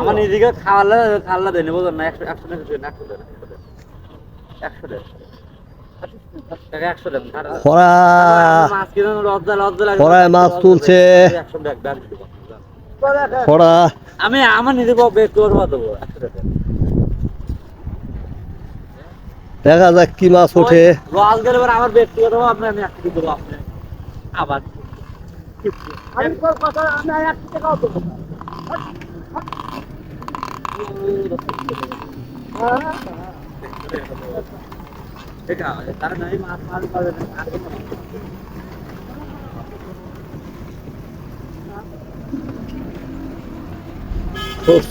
আমার নিজেকে খাওয়ালে খাওয়ালে না? একশো একশো একশো দেন একশো দেন। মাছ তুলছে। আমি আমার নিজে দেখা যাক কি মাছ ওঠে। গেলে আমার ব্যক্তি করব আপনি আমি একশো টাকা দেবো আপনি। আবার। এটা তার নাই মাছ না আর কোনো মাছ।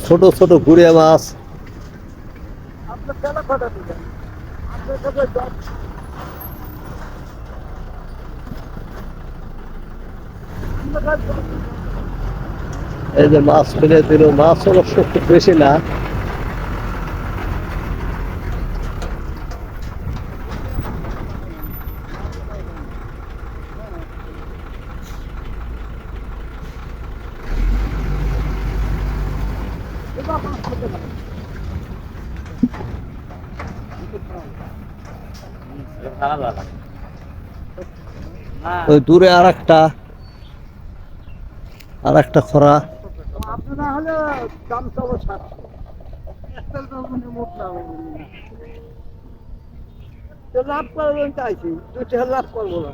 ছোট ছোট গুড়িয়া এই যে মাছ ফেলে দিল, মাছ অবশ্য খুব বেশি না। ওই দূরে আর একটা আর একটা খরা। আপনারা হলে দাম চাবো সাতশো তো লাভ করবেন চাইছি দুটো লাভ করব না।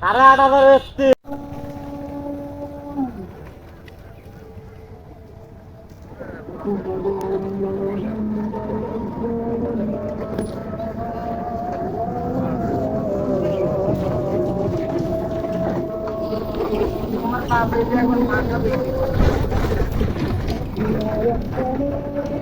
সাড়ে আট হাজার এসছে Thank you.